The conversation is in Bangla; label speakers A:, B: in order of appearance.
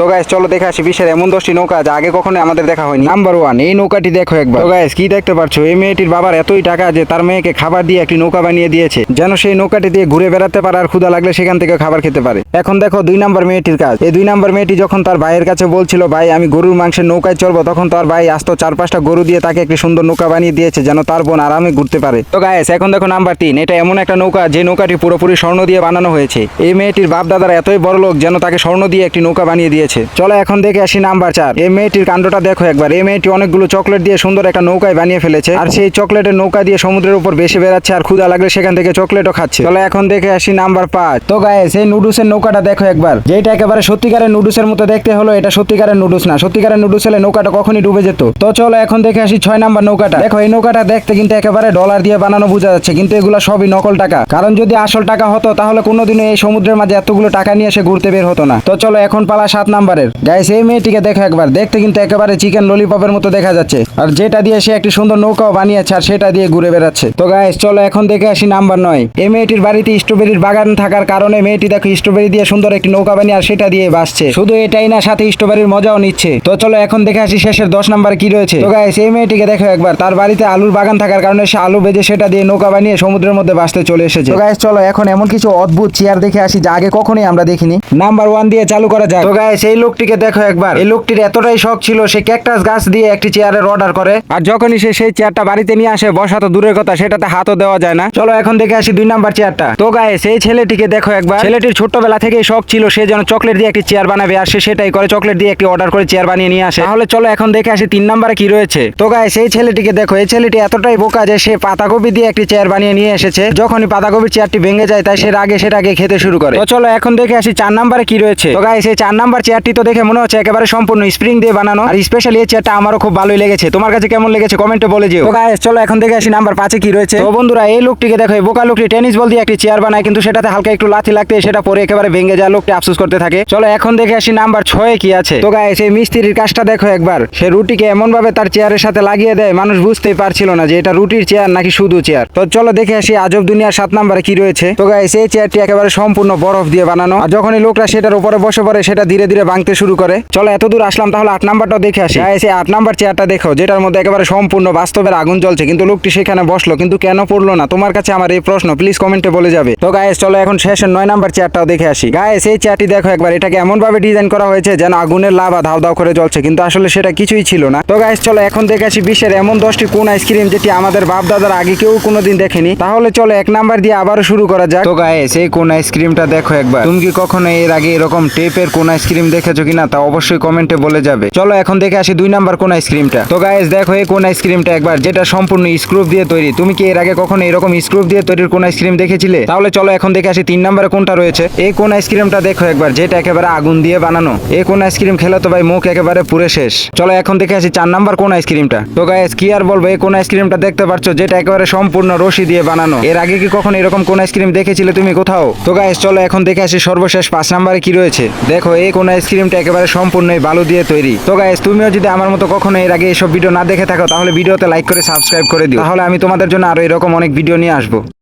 A: তো গাইস চলো দেখে আসি বিশ্বের এমন দশটি নৌকা যা আগে কখনো আমাদের দেখা হয়নি। নাম্বার ওয়ান এই নৌকাটি দেখো একবার। তো গাইস কি দেখতে পাচ্ছ? এই মেয়েটির বাবার এতই টাকা যে তার মেয়েকে খাবার দিয়ে একটি নৌকা বানিয়ে দিয়েছে। যেন সেই নৌকাটি দিয়ে ঘুরে বেড়াতে পারে আর ক্ষুদা লাগলে সেখান থেকে খাবার খেতে পারে। এখন দেখো দুই নাম্বার মেয়েটির কাজ। এই দুই নাম্বার মেয়েটি যখন তার ভাইয়ের কাছে বলছিল ভাই আমি গরুর মাংসের নৌকায় চলবো তখন তার ভাই আস্ত চার পাঁচটা গরু দিয়ে তাকে একটি সুন্দর নৌকা বানিয়ে দিয়েছে যেন তার বোন আরামে ঘুরতে পারে। তো গাইস এখন দেখো নাম্বার তিন। এটা এমন একটা নৌকা যে নৌকাটি পুরোপুরি স্বর্ণ দিয়ে বানানো হয়েছে। এই মেয়েটির বাপ দাদার এতই বড় লোক যেন তাকে স্বর্ণ দিয়ে একটি নৌকা বানিয়ে দিয়েছে। চলো এখন দেখে আসি নাম্বার চার। এই মেয়েটির কাণ্ডটা দেখো একবার। এই মেয়েটি অনেকগুলো চকলেট দিয়ে সুন্দর একটা নৌকায় বানিয়ে ফেলেছে। আর সেই চকলেটের নৌকা দিয়ে সমুদ্রের উপর বেশি বেড়াচ্ছে আর ক্ষুদা লাগলে সেখান থেকে চকলেটও খাচ্ছে। চলো এখন দেখে আসি নাম্বার পাঁচ। তো গাইস এই নুডলসের নৌকাটা দেখো একবার। যেটা একেবারে সত্যিকারের নুডলসের মতো দেখতে হলো, এটা সত্যিকারের নুডলস না। সত্যিকারের নুডলস হলে নৌকাটা কখনই ডুবে যেত। তো চলো এখন দেখে আসি ছয় নাম্বার নৌকাটা। দেখো, এই নৌকাটা দেখতে কিন্তু একেবারে ডলার দিয়ে বানানো বোঝা যাচ্ছে, কিন্তু এগুলো সবই নকল টাকা। কারণ যদি আসল টাকা হতো, তাহলে কোনোদিনও এই সমুদ্রের মাঝে এতগুলো টাকা নিয়ে এসে ঘুরতে বের হতো না। তো চলো এখন পালা সাত নাম্বারের। গাইস এই মেয়েটিকে দেখো একবার। দেখতে কিন্তু একেবারে চিকেন ললিপপের মতো দেখা যাচ্ছে। আর যেটা দিয়ে সে একটি সুন্দর নৌকাও বানিয়েছে আর সেটা দিয়ে ঘুরে বেড়াচ্ছে। তো গাইস চলো এখন দেখে আসি নাম্বার নয়। এই মেয়েটির বাড়িতে স্ট্রবেরির বাগান থাকার কারণে মেয়েটি দেখো স্ট্রবেরি দিয়ে সুন্দর একটি নৌকা বানিয়ে আর সেটা দিয়ে বাসছে শুধু এটাই না, সাথে স্ট্রবেরির মজাও নিচ্ছে। তো চলো এখন দেখে আসি শেষের দশ নাম্বার কি রয়েছে। তো গাইস এই মেয়েটিকে দেখো একবার। তার বাড়িতে আলুর বাগান থাকার কারণে সে আলু বেজে সেটা দিয়ে নৌকা বানিয়ে সমুদ্রের মধ্যে বাসতে চলে এসেছে। তো গাইস চলো এখন এমন কিছু অদ্ভুত চেয়ার দেখে আসি যা আগে কখনোই আমরা দেখিনি। নাম্বার ওয়ান দিয়ে চালু করা যায় তো গাইস এই লোকটিকে দেখো একবার। এই লোকটির এতটাই শখ ছিল সে ক্যাকটাস গাছ দিয়ে একটি চেয়ারের অর্ডার করে। আর যখনই সে সেই চেয়ারটা বাড়িতে নিয়ে আসে বসা তো দূরের কথা সেটাতে হাতও দেওয়া যায় না। চলো এখন দেখে আসি দুই নাম্বার চেয়ারটা তো গাইস এই ছেলেটিকে দেখো একবার। ছেলেটির ছোট্টবেলা থেকেই শখ ছিল সে যেন চকলেট দিয়ে একটি চেয়ার বানাবে আর সে সেটাই করে চকলেট দিয়ে একটি অর্ডার করে চেয়ার বানিয়ে নিয়ে আসে। তাহলে চলো এখন দেখে আসি তিন নাম্বারে কি রয়েছে। তো গাইস এই ছেলেটিকে দেখো এই ছেলেটি এতটাই বোকা যে সে পাতাকপি দিয়ে একটি চেয়ার বানিয়ে নিয়ে এসেছে। যখনই পাতাকপির চেয়ারটি ভেঙে যায় তাই সে আগে সেটাকে খেতে শুরু করে। তো চলো এখন দেখে আসি চার নাম্বারে কি রয়েছে। তো গাইস এই চার নাম্বার চেয়ারটি তো দেখে মনে হচ্ছে একেবারে সম্পূর্ণ স্প্রিং দিয়ে বানানো। আর স্পেশালি এই চেয়ারটা আমারও খুব ভালোই লেগেছে। তোমার কাছে কেমন লেগেছে কমেন্টে বলে যেও। তো গাইস চলো এখন দেখে আসি নাম্বার পাঁচে কি রয়েছে। তো বন্ধুরা, এই লোকটিকে দেখো, এই বোকা লোকটি টেনিস বল দিয়ে একটি চেয়ার বানায়, কিন্তু সেটাতে হালকা একটু লাথি লাগতে, সেটা পরে একেবারে ভেঙে যায় লোকটি আফসোস করতে থাকে। চলো এখন দেখে আসি নাম্বার ছয়ে কি আছে। তো গাইস এই মিস্ত্রির কাজটা দেখো একবার। সে রুটিকে এমন ভাবে তার চেয়ারের সাথে লাগিয়ে দেয়, মানুষ বুঝতেই পারছিল না যে এটা রুটির চেয়ার নাকি শুধু চেয়ার তো চলো দেখে আসি আজব দুনিয়ার সাত নাম্বারে কি রয়েছে। তো গাইস এই চেয়ারটি একেবারে সম্পূর্ণ বরফ দিয়ে বানানো। আর যখনই লোকরা সেটার উপরে বসে পড়ে, সেটা ধীরে ধীরে ভাঙতে শুরু করে। চলো, এত দূর আসলাম, তাহলে আট নাম্বারটাও দেখে আসি। এই আট নাম্বার চেয়ারটা দেখো, যেটার মধ্যে একেবারে সম্পূর্ণ বাস্তবের আগুন জ্বলছে, কিন্তু লোকটি সেখানে বসল, কিন্তু কেন পড়ল না? তোমার কাছে আমার এই প্রশ্ন প্লিজ কমেন্টে বলে যাবে। তো গাইস চলো, এখন শেষের নয় নাম্বার চেয়ারটাও দেখে আসি। গাইস এই চেয়ারটি দেখো একবার, এটাকে এমন ভাবে ডিজাইন করা হয়েছে যেন আগুনের লাভা ধাও ধাও করে জ্বলছে, কিন্তু আসলে সেটা কিছুই ছিল না। তো গাইস চলো, এখন দেখে আসি বিশ্বের এমন দশটি কোন আইসক্রিম যেটি আমাদের বাপ দাদার আগে কেউ কোনোদিন দেখেনি। তাহলে চলো, এক নাম্বার দিয়ে আবারও শুরু করা যাক। তো গাইস এই কোন আইসক্রিমটা দেখো একবার। তুমি কি কখনো এর আগে এরকম টেপের কোন আইসক্রিম দেখেছ কিনা তা অবশ্যই কমেন্টে বলে যাবে। চলো এখন দেখে আসি দুই নাম্বার কোন আইসক্রিমটা। তো গাইস দেখো এই কোন আইসক্রিমটা একবার, যেটা সম্পূর্ণ স্ক্রুপ দিয়ে তৈরি। তুমি কি এর আগে কখনো এরকম স্ক্রুপ দিয়ে তৈরির কোন আইসক্রিম দেখেছিলে? তাহলে চলো এখন দেখে আসি তিন নাম্বারে কোনটা রয়েছে। এই কোন আইসক্রিমটা দেখো একবার, যেটা একেবারে আগুন দিয়ে বানানো। এই কোন আইসক্রিম খেলে তো ভাই মুখ একেবারে পুরে শেষ। চলো এখন দেখে আসি চার নাম্বার কোন আইসক্রিমটা। তো গাইস কি আর বলব, এই কোন আইসক্রিমটা দেখতে পাচ্ছ যেটা একেবারে সম্পূর্ণ রশি দিয়ে বানানো। এর আগে কি কখনো এরকম কোন আইসক্রিম দেখেছিলে তুমি কোথাও? তো গাইস চলো এখন দেখে আসি সর্বশেষ পাঁচ নাম্বারে কি রয়েছে। দেখো, এই কোন আইসক্রিমটা একেবারে সম্পূর্ণই বালু দিয়ে তৈরি। তো গাইস তুমিও যদি আমার মতো কখনো এর আগে এসব ভিডিও না দেখে থাকো, তাহলে ভিডিওতে লাইক করে সাবস্ক্রাইব করে দিও। তাহলে আমি তোমাদের জন্য আরও এরকম অনেক ভিডিও নিয়ে আসব।